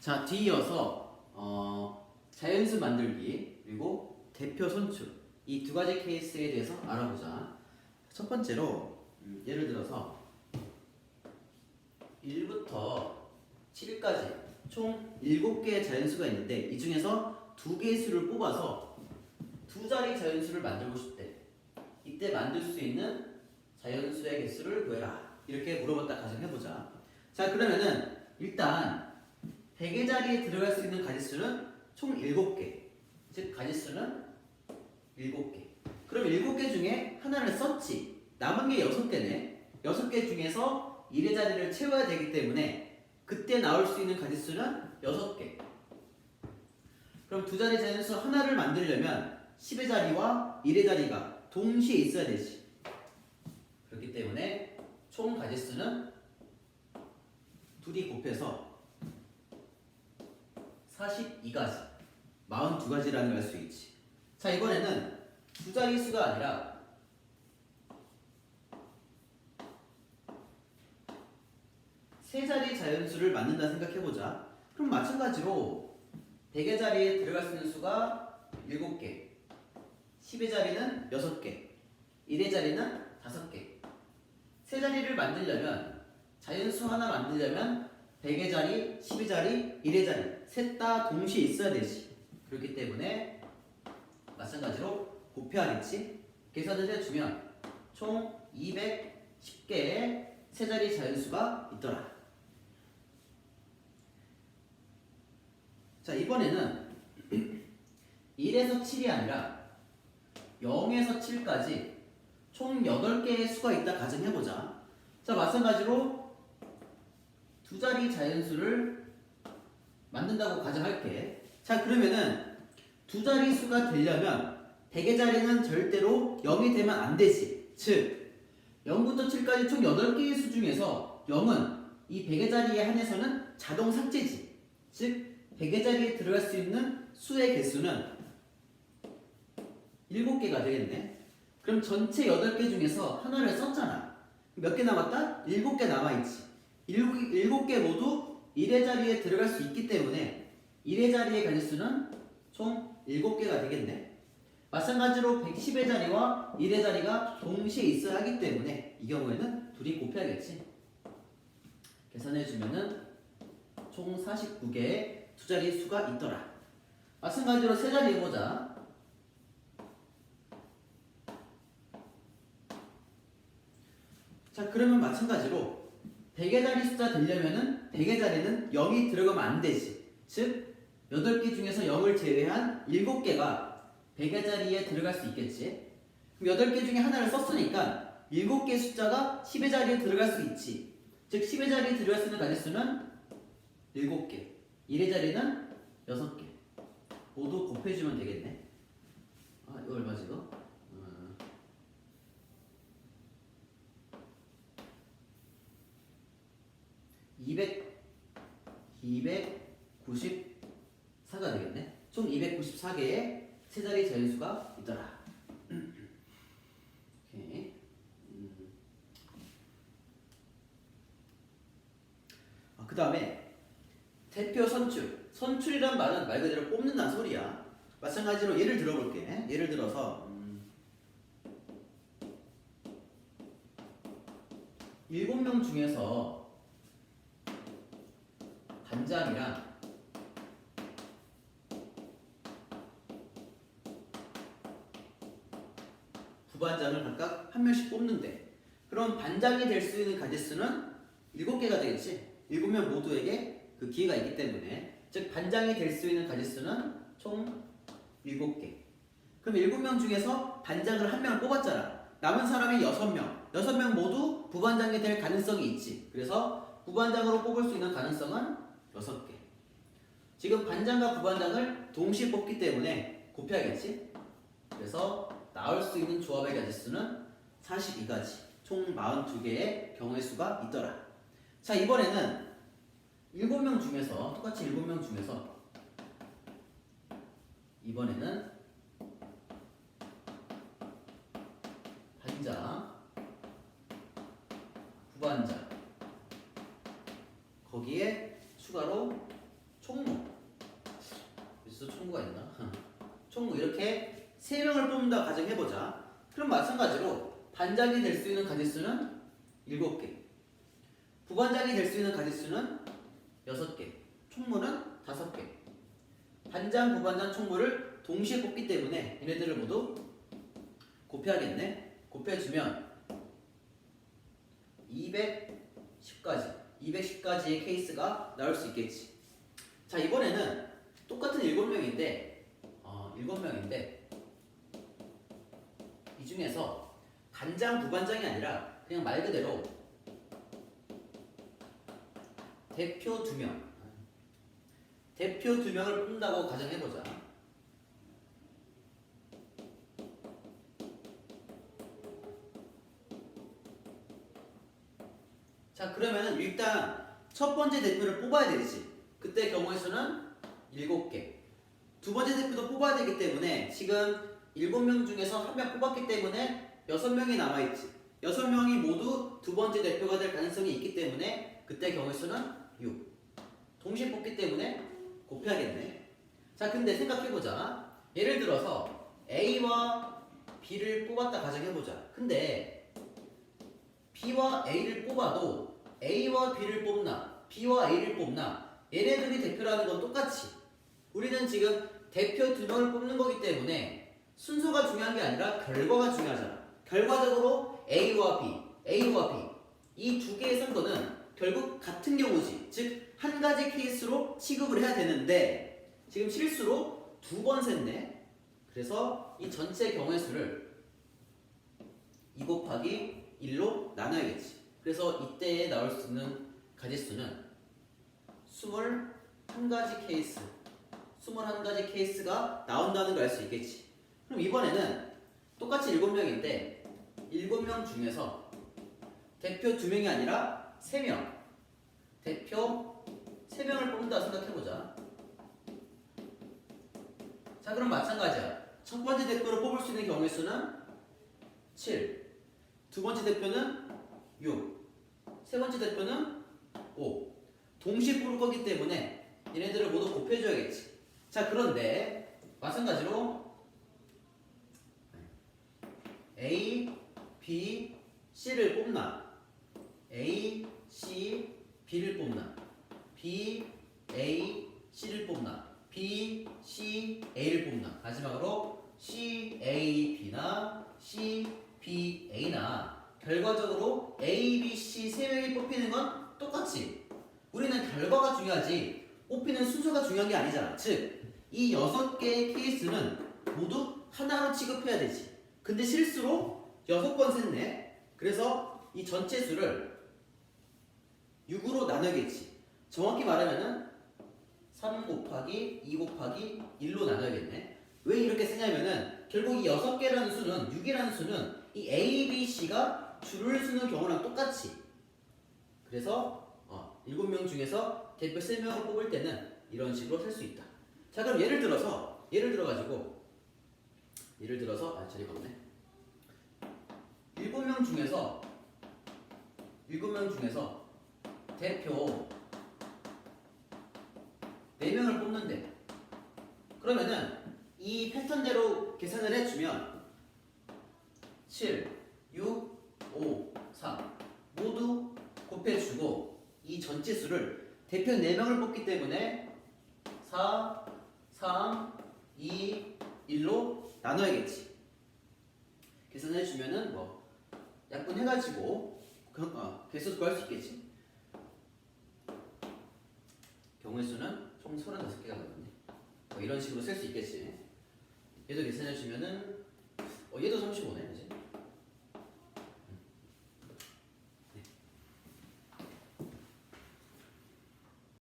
자, 뒤이어서 어, 자연수 만들기 그리고 대표 선출 이 두 가지 케이스에 대해서 알아보자. 첫 번째로 음, 예를 들어서 1부터 7까지 총 7개의 자연수가 있는데 이 중에서 두 개의 수를 뽑아서 두 자리 자연수를 만들고 싶대. 이때 만들 수 있는 자연수의 개수를 구해라. 이렇게 물어봤다 가정해보자. 자, 그러면은 일단 100의 자리에 들어갈 수 있는 가지수는 총 7개. 즉, 가지수는 7개. 그럼 7개 중에 하나를 썼지. 남은 게 6개네. 6개 중에서 1의 자리를 채워야 되기 때문에 그때 나올 수 있는 가지수는 6개. 그럼 두 자리 자연수 하나를 만들려면 10의 자리와 1의 자리가 동시에 있어야 되지. 그렇기 때문에 총 가지수는 둘이 곱해서 42가지, 42가지라는 걸알수 있지. 자, 이번에는 두 자리 수가 아니라 세 자리 자연수를 만든다 생각해보자. 그럼 마찬가지로 100의 자리에 들어갈 수 있는 수가 7개, 10의 자리는 6개, 1의 자리는 5개. 세 자리를 만들려면 자연수 하나 만들려면 100의 자리, 10의 자리, 1의 자리 셋 다 동시에 있어야 되지. 그렇기 때문에 마찬가지로 곱해야겠지. 계산을 해주면 총 210개의 세 자리 자연수가 있더라. 자 이번에는 1에서 7이 아니라 0에서 7까지 총 8개의 수가 있다 가정해보자. 자, 마찬가지로 두 자리 자연수를 만든다고 가정할게. 자, 그러면은 두 자리 수가 되려면 100의 자리는 절대로 0이 되면 안 되지. 즉, 0부터 7까지 총 8개의 수 중에서 0은 이 100의 자리에 한해서는 자동 삭제지. 즉, 100의 자리에 들어갈 수 있는 수의 개수는 7개가 되겠네. 그럼 전체 8개 중에서 하나를 썼잖아. 몇 개 남았다? 7개 남아있지. 7, 개 모두 1의 자리에 들어갈 수 있기 때문에 1의 자리의 가지수는 총 7개가 되겠네. 마찬가지로 110의 자리와 1의 자리가 동시에 있어야 하기 때문에 이 경우에는 둘이 곱해야겠지. 계산해주면은 총 49개의 두 자리 수가 있더라. 마찬가지로 세 자리 해보자. 자 그러면 마찬가지로 100의 자리 숫자 되려면은 100의 자리는 0이 들어가면 안 되지. 즉 8개 중에서 0을 제외한 7개가 100의 자리에 들어갈 수 있겠지. 그럼 8개 중에 하나를 썼으니까 7개 숫자가 10의 자리에 들어갈 수 있지. 즉 10의 자리에 들어갈 수 있는 가지수는 7개 1의 자리는 6개. 모두 곱해주면 되겠네. 아 이거 얼마지 이거? 어. 200, 294가 되겠네. 총 294개의 세 자리 자연수가 있더라. 오케이. 음. 아, 그 다음에 대표 선출. 선출이란 말은 말 그대로 뽑는다는 소리야. 마찬가지로 예를 들어볼게. 예를 들어서 음, 7명 중에서 반장이랑 부반장을 각각 한 명씩 뽑는데 그럼 반장이 될 수 있는 가지수는 7개가 되겠지? 7명 모두에게 그 기회가 있기 때문에. 즉 반장이 될 수 있는 가지수는 총 7개. 그럼 7명 중에서 반장을 한 명을 뽑았잖아. 남은 사람이 6명. 6명 모두 부반장이 될 가능성이 있지. 그래서 부반장으로 뽑을 수 있는 가능성은 6개. 지금 반장과 부반장을 동시에 뽑기 때문에 곱해야겠지? 그래서 나올 수 있는 조합의 가지수는 42가지. 총 42개의 경우의 수가 있더라. 자, 이번에는 7명 중에서 똑같이 7명 중에서 이번에는 반장, 부반장 거기에 추가로 총무 여기서 총무가 있나? 총무 이렇게 세 명을 뽑는다 가정해보자. 그럼 마찬가지로 반장이 될 수 있는 가지수는 일곱 개, 부반장이 될 수 있는 가지수는 여섯 개, 총무는 다섯 개. 반장, 부반장, 총무를 동시에 뽑기 때문에 얘네들을 모두 곱해야겠네. 곱해주면 210까지, 210까지의 케이스가 나올 수 있겠지. 자 이번에는 똑같은 7명인데 어, 7명인데 이 중에서 반장, 부반장이 아니라 그냥 말 그대로 대표 2명 대표 2명을 뽑는다고 가정해보자 자 그러면은 일단 첫 번째 대표를 뽑아야 되지. 그때 경우의 수는 7개. 두 번째 대표도 뽑아야 되기 때문에 지금 7명 중에서 한 명 뽑았기 때문에 6명이 남아있지. 6명이 모두 두 번째 대표가 될 가능성이 있기 때문에 그때 경우의 수는 6 동시에 뽑기 때문에 곱해야겠네. 자 근데 생각해보자. 예를 들어서 A와 B를 뽑았다 가정해보자. 근데 B와 A를 뽑아도 A와 B를 뽑나 B와 A를 뽑나 얘네들이 대표라는 건 똑같이. 우리는 지금 대표 두 명을 뽑는 거기 때문에 순서가 중요한 게 아니라 결과가 중요하잖아. 결과적으로 A와 B, A와 B. 이 두 개의 선거는 결국 같은 경우지. 즉 한 가지 케이스로 취급을 해야 되는데 지금 실수로 두번 셌네. 그래서 이 전체 경우의 수를 2 곱하기 1로 나눠야겠지. 그래서 이때에 나올 수 있는 가지수는 21가지 케이스, 21가지 케이스가 나온다는 걸 알 수 있겠지. 그럼 이번에는 똑같이 7명인데 7명 중에서 대표 2명이 아니라 3명, 대표 3명을 뽑는다 생각해보자. 자 그럼 마찬가지야. 첫 번째 대표를 뽑을 수 있는 경우의 수는 7. 두 번째 대표는 6. 세 번째 대표는 5. 동시에 뽑을 거기 때문에 얘네들을 모두 곱해줘야겠지. 자, 그런데 마찬가지로 A, B, C를 뽑나? A, C, B를 뽑나? B, A, C를 뽑나? B, C, A를 뽑나? 마지막으로 C, A, B나 C, B, A나 결과적으로 A, B, C 세 명이 뽑히는 건 똑같이 우리는 결과가 중요하지 뽑히는 순서가 중요한 게 아니잖아. 즉, 이 여섯 개의 케이스는 모두 하나로 취급해야 되지. 근데 실수로 여섯 번 셌네. 그래서 이 전체 수를 6으로 나눠야겠지. 정확히 말하면은 3 곱하기 2 곱하기 1로 나눠야겠네. 왜 이렇게 쓰냐면은 결국 이 여섯 개라는 수는 6이라는 수는 이 A, B, C가 줄을 쓰는 경우랑 똑같이 그래서 어, 7명 중에서 대표 3명을 뽑을 때는 이런 식으로 쓸수 있다. 자 그럼 예를 들어서 예를 들어 가지고 예를 들어서 아 자리가 없네. 7명 중에서 7명 중에서 대표 4명을 뽑는데 그러면은 이 패턴대로 계산을 해주면 7, 6, 5, 3 모두 곱해주고 이 전체 수를 대표 4명을 뽑기 때문에 4, 3, 2, 1로 나눠야겠지. 계산해 주면은 뭐 약분 해가지고 그, 어, 개수 구할 수 있겠지. 경우의 수는 총 36개가 나오네. 뭐 이런 식으로 쓸 수 있겠지. 얘도 계산해 주면은